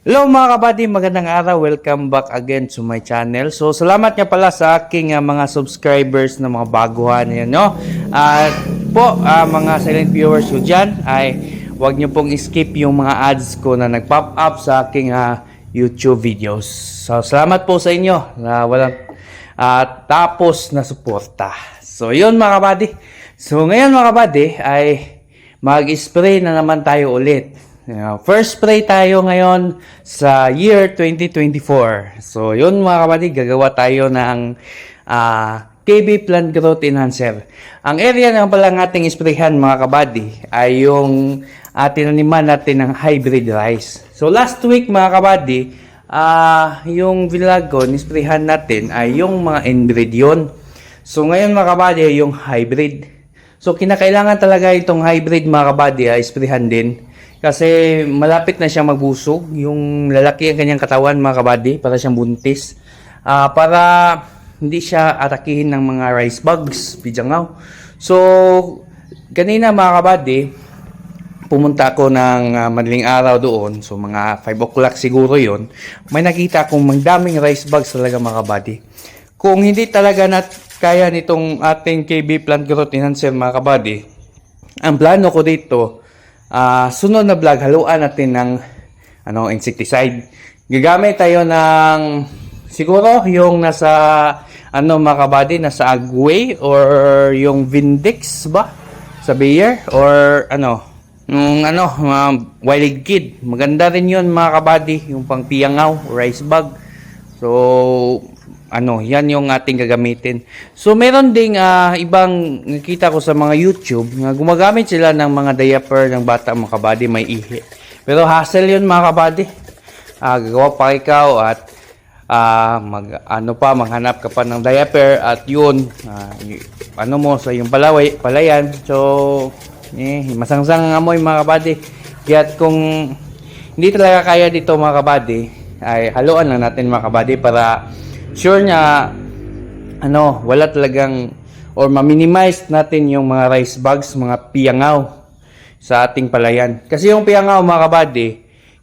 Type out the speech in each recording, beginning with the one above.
Hello mga kabady, magandang araw. Welcome back again to my channel. So salamat nga pala sa aking ah, mga subscribers na mga baguhan yan, no? At po, ah, mga silent viewers ko dyan, ay huwag nyo pong skip yung mga ads ko na nag-pop up sa aking ah, YouTube videos. So salamat po sa inyo na walang ah, tapos na suporta. So yun mga kabady. So ngayon mga kabady ay mag-spray na naman tayo ulit. Uh, First spray tayo ngayon sa year 2024. So, yun mga kapatid, gagawa tayo ng ah, KB Plant Growth Enhancer. Ang area naman pala ng ating sprayhan mga kabady ay yung uh, tinaniman natin ng hybrid rice. So, last week mga kabady, ah yung vlog ko, nisprayhan natin ay yung mga inbreed yun. So, ngayon mga kabady, yung hybrid. So, kinakailangan talaga itong hybrid mga kabady ay sprayhan din. Kasi malapit na siyang magbusog. Yung lalaki ang kanyang katawan mga kabady para siyang buntis. Ah, para hindi siya atakihin ng mga rice bugs, pijangaw. So, kanina mga kabady, pumunta ako ng ah, madaling araw doon. So, mga 5 o'clock siguro yon May nakita akong magdaming rice bugs talaga mga kabady. Kung hindi talaga nat kaya nitong ating KB Plant Growth Enhancer mga kabady, ang plano ko dito, ah sunod na vlog, haluan natin ng ano, insecticide. Gagamit tayo ng siguro yung nasa ano mga nasa Agway or yung Vindex ba? Sa Bayer or ano, yung ano, mga Wild Kid. Maganda rin yun mga kabady, yung pang piyangaw, rice bug. So, ano, yan yung ating gagamitin. So, meron ding ah, ibang nakita ko sa mga YouTube na gumagamit sila ng mga diaper ng bata mga kabady, may ihi. Pero hassle yun mga kabady. Ah, gagawa pa ikaw at ah, mag, ano pa, maghanap ka pa ng diaper at yun, y- ano mo sa yung palaway, palayan. So, eh, masangsang ang amoy mga kabady. Kaya kung hindi talaga kaya dito mga kabady, ay haluan lang natin mga kabady para sure nga ano, wala talagang or ma-minimize natin yung mga rice bugs, mga piyangaw sa ating palayan. Kasi yung piyangaw mga kabady,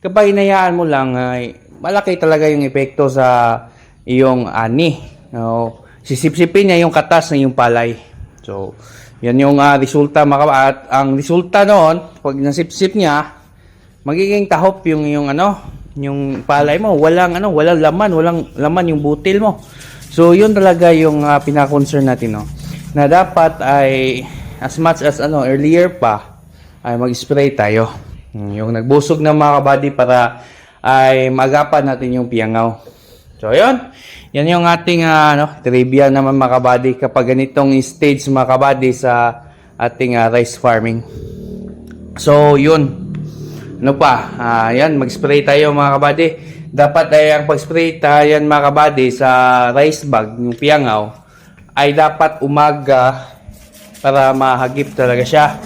kapag inayaan mo lang ay malaki talaga yung epekto sa iyong ani. No? Sisipsipin niya yung katas ng iyong palay. So, yan yung ah, resulta mga kabady. At ang resulta noon, pag nasipsip niya, magiging tahop yung yung ano, yung palay mo, walang ano, walang laman, walang laman yung butil mo. So, yun talaga yung uh, pinaka-concern natin, no. Na dapat ay as much as ano earlier pa ay mag-spray tayo. Hmm, Yung nagbusog ng mga kabady para ay magapan natin yung piyangaw. So, yun. Yan yung ating ah, ano, trivia naman mga kabady kapag ganitong stage mga kabady sa ating ah, rice farming. So, yun. Ano pa? Yan, mag-spray tayo mga kabady. Dapat ay ang pag-spray tayo mga kabady sa rice bag, yung piyangaw, ay dapat umaga para mahagip talaga siya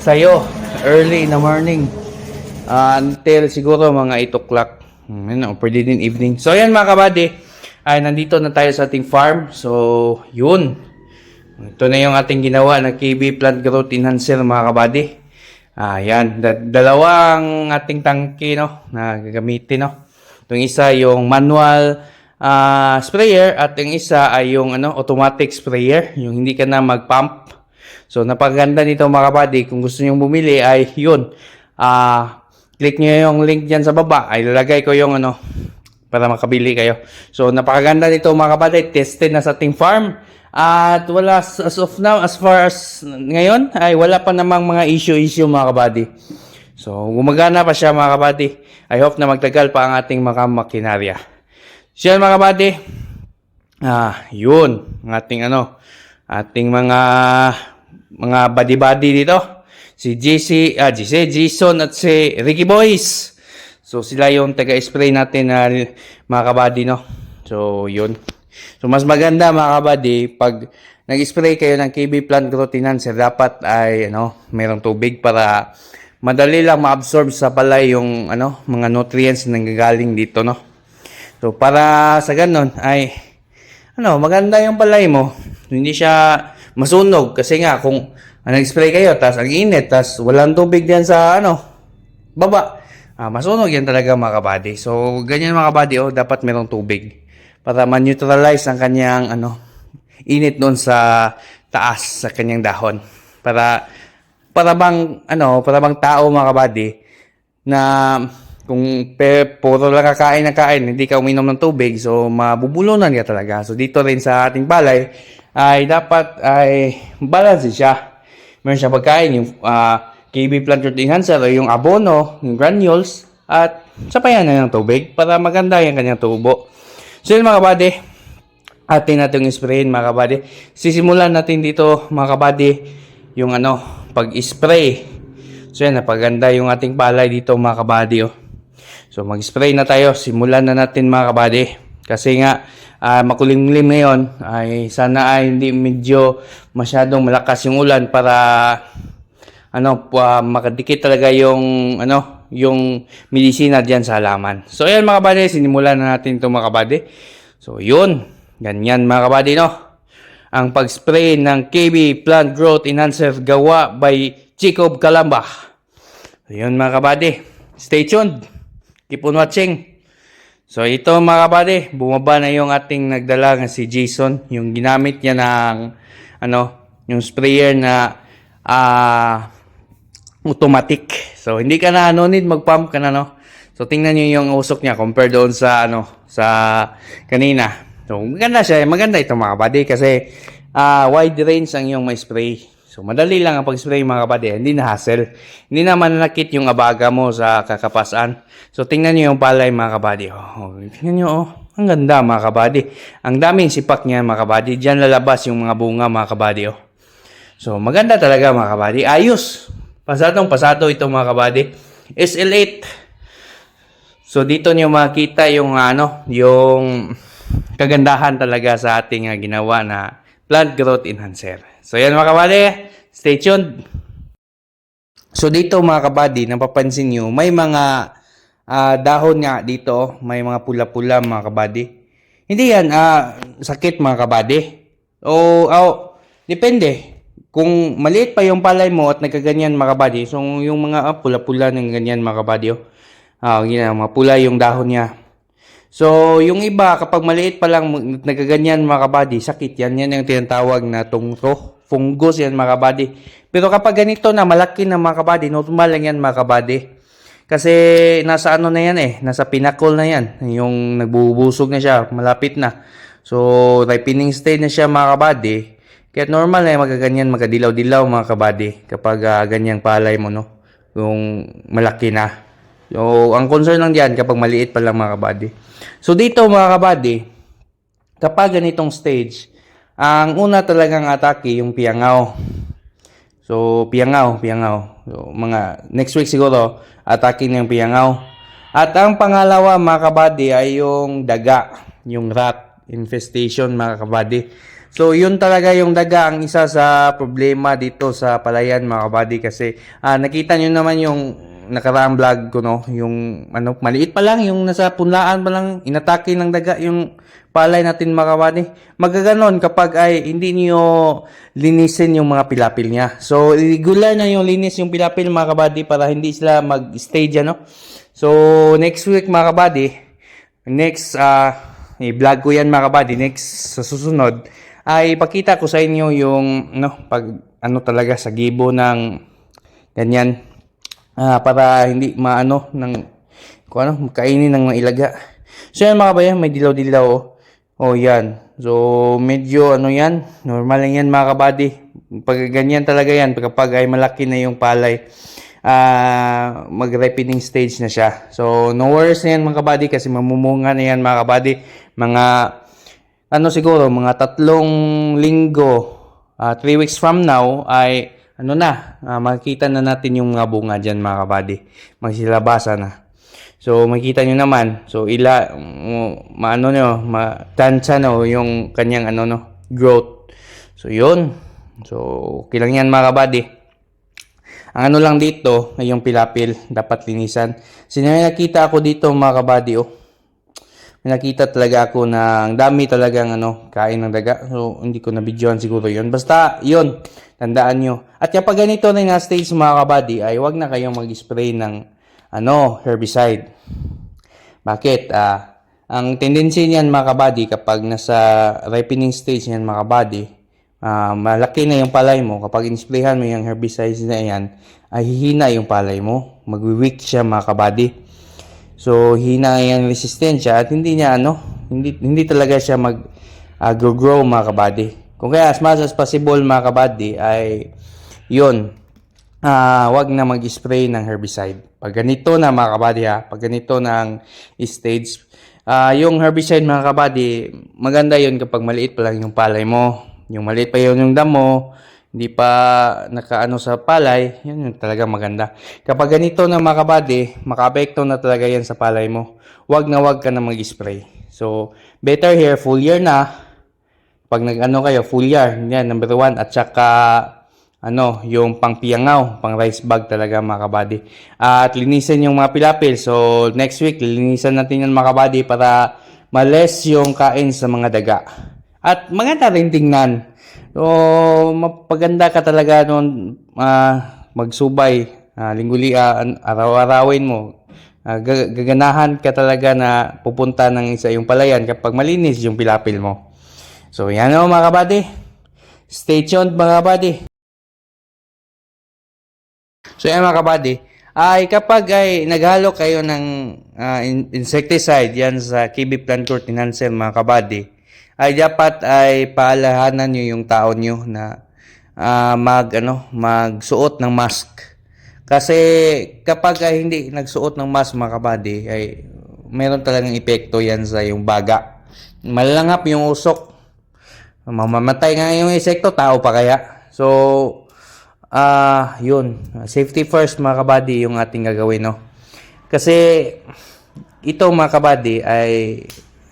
sa'yo early in the morning Ah, until siguro mga 8 o'clock. Hmm, yun, o pwede din evening. So, yan mga kabady. Ay, nandito na tayo sa ating farm. So, yun. Ito na yung ating ginawa na KB Plant Growth Enhancer mga kabady. Ah, yan. Da- dalawang ating tangke, no, na gagamitin, no. Itong isa yung manual ah, sprayer at yung isa ay yung ano, automatic sprayer, yung hindi ka na mag-pump. So, napaganda nito mga kabady. Kung gusto niyo bumili ay yun. Ah, click niyo yung link diyan sa baba. Ay lalagay ko yung ano para makabili kayo. So, napakaganda nito mga kabady. Tested na sa ating farm. At wala as of now, as far as ngayon, ay wala pa namang mga issue-issue mga kabady. So, gumagana pa siya mga kabady. I hope na magtagal pa ang ating mga makinarya. So, mga kabady. Ah, yun. Ang ating ano, ating mga mga buddy-buddy dito. Si JC, ah, JC, Jason at si Ricky Boys. So, sila yung taga-spray natin na mga kabady, no? So, yun. So, mas maganda mga kabady, pag nag-spray kayo ng KB Plant Growth Enhancer, dapat ay, ano, mayroong tubig para madali lang ma-absorb sa palay yung, ano, mga nutrients na nanggagaling dito, no? So, para sa ganun, ay, ano, maganda yung palay mo. Hindi siya masunog. Kasi nga, kung ah, nag-spray kayo, tas ang init, tas walang tubig diyan sa, ano, baba. Ah, masunog yan talaga mga kabady. So, ganyan mga kabady, oh, dapat merong tubig para ma-neutralize ang kanyang ano, init doon sa taas sa kanyang dahon. Para para bang ano, para bang tao mga kabady na kung pe, puro lang kakain na kain, hindi ka uminom ng tubig, so mabubulunan ka talaga. So dito rin sa ating balay ay dapat ay balance siya. Meron siya pagkain, yung ah, KB plant root enhancer o yung abono, yung granules, at sapayan na ng tubig para maganda yung kanyang tubo. So yun mga kabady, atin natin sprayin mga kabady. Sisimulan natin dito mga kabady yung ano, pag-spray. So yan, napaganda yung ating palay dito mga kabady. Oh. So mag-spray na tayo, simulan na natin mga kabady. Kasi nga, ah, makulimlim ngayon, ay sana ay hindi medyo masyadong malakas yung ulan para ano, pa, makadikit talaga yung ano, yung medisina diyan sa halaman. So ayan mga kabady, sinimulan na natin 'to mga kabady. So yun, ganyan mga kabady no. Ang pag-spray ng KB Plant Growth Enhancer gawa by Jacob Kalamba. So yun mga kabady, stay tuned. Keep on watching. So ito mga kabady, bumaba na yung ating nagdala nga si Jason, yung ginamit niya ng ano, yung sprayer na ah automatic. So, hindi ka na no need mag-pump ka na no. So, tingnan niyo yung usok niya compare doon sa ano sa kanina. So, maganda siya. Maganda ito mga kabady kasi ah, wide range ang yung may spray. So, madali lang ang pag-spray mga kabady. Hindi na hassle. Hindi na mananakit yung abaga mo sa kakapasan. So, tingnan niyo yung palay mga. Oh, oh, tingnan niyo oh. Ang ganda mga kabady. Ang daming sipak niya mga kabady. Diyan lalabas yung mga bunga mga kabady oh. So, maganda talaga mga kabady. Ayos. Pasadong pasado ito mga kabady. SL8. So, dito niyo makita yung ano, yung kagandahan talaga sa ating ah, ginawa na plant growth enhancer. So, yan mga kabady. Stay tuned. So, dito mga kabady, napapansin nyo, may mga ah, dahon nga dito. May mga pula-pula mga kabady. Hindi yan ah, sakit mga kabady. O, oh, depende. Kung maliit pa yung palay mo at nagkaganyan mga kabady, so yung mga ah, pula-pula ng ganyan mga kabady, oh. Ah, ganyan, mga pula yung dahon niya. So, yung iba, kapag maliit pa lang nagkaganyan mga kabady, sakit yan. Yan yung tinatawag na tungro. Fungus yan mga kabady. Pero kapag ganito na, malaki na mga kabady, normal lang yan mga kabady. Kasi nasa ano na yan eh, nasa pinnacle na yan. Yung nagbubusog na siya, malapit na. So, ripening stage na siya mga kabady. Kaya normal na yung magaganyan, magadilaw-dilaw mga kabady kapag ah, ganyang palay mo, no? Yung malaki na. So, ang concern lang diyan kapag maliit pa lang mga kabady. So, dito mga kabady, kapag ganitong stage, ang una talagang atake yung piangaw. So, piangaw, piangaw. So, mga next week siguro, atake na yung piangaw. At ang pangalawa mga kabady ay yung daga, yung rat infestation mga kabady. So, yun talaga yung daga ang isa sa problema dito sa palayan mga kabady kasi ah, nakita nyo naman yung nakaraang vlog ko no, yung ano, maliit pa lang, yung nasa punlaan pa lang, inatake ng daga yung palay natin mga kabady. Magaganon kapag ay hindi niyo linisin yung mga pilapil niya. So, regular na yung linis yung pilapil mga kabady para hindi sila mag-stay dyan, no? So, next week mga kabady, next ah i-vlog ko yan mga kabady, next sa susunod, ay ipakita ko sa inyo yung no, pag ano talaga sa gibo ng ganyan Ah, para hindi maano ng kung ano, kainin ng ilaga. So yan mga kabayan, may dilaw-dilaw oh. Oh yan. So medyo ano yan, normal lang yan mga kabady. Pag ganyan talaga yan, kapag ay malaki na yung palay, ah mag-ripening stage na siya. So no worries na yan mga kabady kasi mamumunga na yan mga kabady. Mga ano siguro, mga tatlong linggo, ah, three weeks from now ay ano na, ah, makikita na natin yung mga bunga dyan mga kabady. Magsilabasa na. So, makikita nyo naman. So, ila, mm, maano nyo, matansya no, yung kanyang ano no, growth. So, yun. So, okay lang yan mga kabady. Ang ano lang dito, ay yung pilapil, dapat linisan. Sinakita ako dito mga kabady, oh. Nakita talaga ako na ang dami talagang ano, kain ng daga. So, hindi ko na videoan siguro yon Basta, yon Tandaan nyo. At kapag ganito na nga stage mga kabady, ay wag na kayong mag-spray ng ano, herbicide. Bakit? Ah, ang tendency niyan mga kabady kapag nasa ripening stage niyan mga kabady, ah, malaki na yung palay mo. Kapag inisprayhan mo yung herbicides na yan, ay hihina yung palay mo. Magwi-weak siya mga kabady. So, hina yung resistensya at hindi niya ano, hindi hindi talaga siya mag ah, grow mga kabady. Kung kaya as much as possible mga kabady ay yun, ah wag na mag-spray ng herbicide. Pag ganito na mga kabady ha, pag ganito na ang stage, ah yung herbicide mga kabady, maganda yun kapag maliit pa lang yung palay mo. Yung maliit pa yun yung damo, hindi pa nakaano sa palay, yun yung talaga maganda. Kapag ganito na mga kabady, makaapekto na talaga yan sa palay mo. Wag na wag ka na mag-spray. So, better here, full year na. Pag nag-ano kayo, full year, yan, number one. At saka, ano, yung pang piyangaw, pang rice bag talaga mga kabady. at linisan yung mga pilapil. So, next week, linisan natin yung mga kabady para males yung kain sa mga daga. At maganda rin tingnan. So, mapaganda ka talaga noon ah, magsubay, uh, ah, an- araw-arawin mo. Ah, gag- gaganahan ka talaga na pupunta ng isa yung palayan kapag malinis yung pilapil mo. So, yan o mga kabady. Stay tuned mga kabady. So, yan mga kabady. Ay kapag ay naghalo kayo ng ah, in- insecticide yan sa KB Plant Court Enhancer mga kabady, ay dapat ay paalahanan nyo yung tao nyo na ah, mag ano magsuot ng mask. Kasi kapag ay hindi nagsuot ng mask mga kabady ay meron talagang epekto yan sa yung baga. Malalangap yung usok. Mamamatay nga yung insekto, tao pa kaya. So, ah yun. Safety first mga kabady yung ating gagawin, no? Kasi, ito mga kabady ay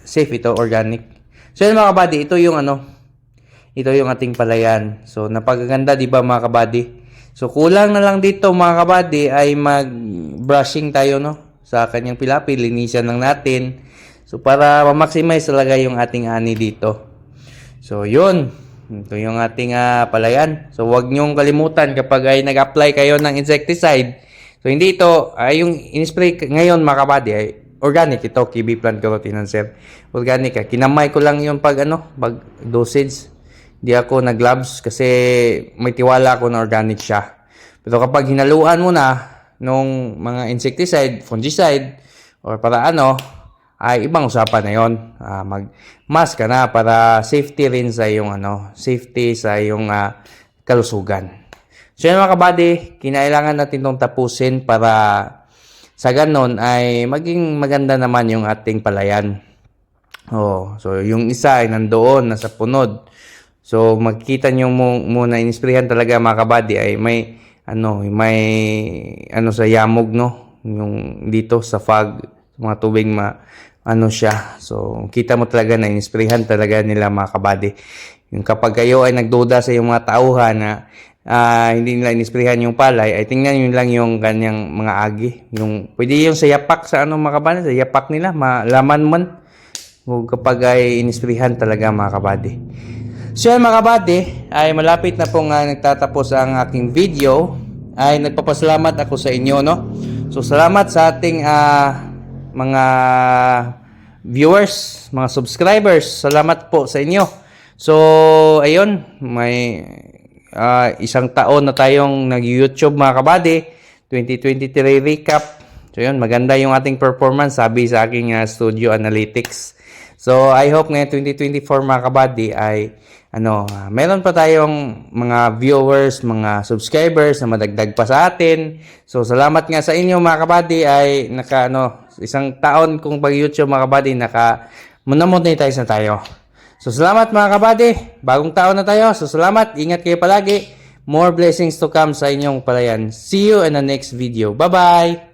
safe ito, organic. So, yun mga kabady, ito yung ano, ito yung ating palayan. So, napagaganda, di ba mga kabady? So, kulang na lang dito mga kabady ay mag-brushing tayo, no? Sa kanyang pilapil, linisan lang natin. So, para ma-maximize talaga yung ating ani dito. So, yun. Ito yung ating ah, palayan. So, huwag niyong kalimutan kapag ay nag-apply kayo ng insecticide. So, hindi ito, ay yung in-spray ngayon mga kabady ay organic ito, KB plant carotene sir. Organic. ah. Kinamay ko lang yung pag ano, pag dosage. Hindi ako nag-gloves kasi may tiwala ako na organic siya. Pero kapag hinaluan mo na nung mga insecticide, fungicide, or para ano, ay ibang usapan na yon. Ah, mag-mask ka na para safety rin sa yung ano, safety sa yung ah, kalusugan. So yan mga kabady, kinailangan natin itong tapusin para sa ganon ay maging maganda naman yung ating palayan. Oh, so yung isa ay nandoon, nasa punod. So makikita nyo muna, inisprehan talaga mga kabady ay may ano, may ano sa yamog no, yung dito sa fog, mga tubig ma ano siya. So kita mo talaga na inisprehan talaga nila mga kabady. Yung kapag kayo ay nagduda sa yung mga tauhan na ah, hindi nila inisprehan yung palay, ay tingnan nyo lang yung kanyang mga agi. Yung, pwede yung sa yapak sa ano mga sa yapak nila, malaman man. O kapag ay inisprehan talaga mga kabady. So yan mga kabady, ay malapit na pong ah, nagtatapos ang aking video. Ay nagpapasalamat ako sa inyo, no? So salamat sa ating ah, mga viewers, mga subscribers. Salamat po sa inyo. So ayun, may ah, isang taon na tayong nag-YouTube mga kabady. 2023 recap. So yun, maganda yung ating performance sabi sa aking ah, studio analytics. So I hope ngayon 2024 mga kabady ay ano, ah, meron pa tayong mga viewers, mga subscribers na madagdag pa sa atin. So salamat nga sa inyo mga kabady ay naka ano, isang taon kong pag-YouTube mga kabady naka monemonetize na tayo. So salamat mga kabady, bagong taon na tayo. So salamat, ingat kayo palagi. More blessings to come sa inyong palayan. See you in the next video. Bye-bye!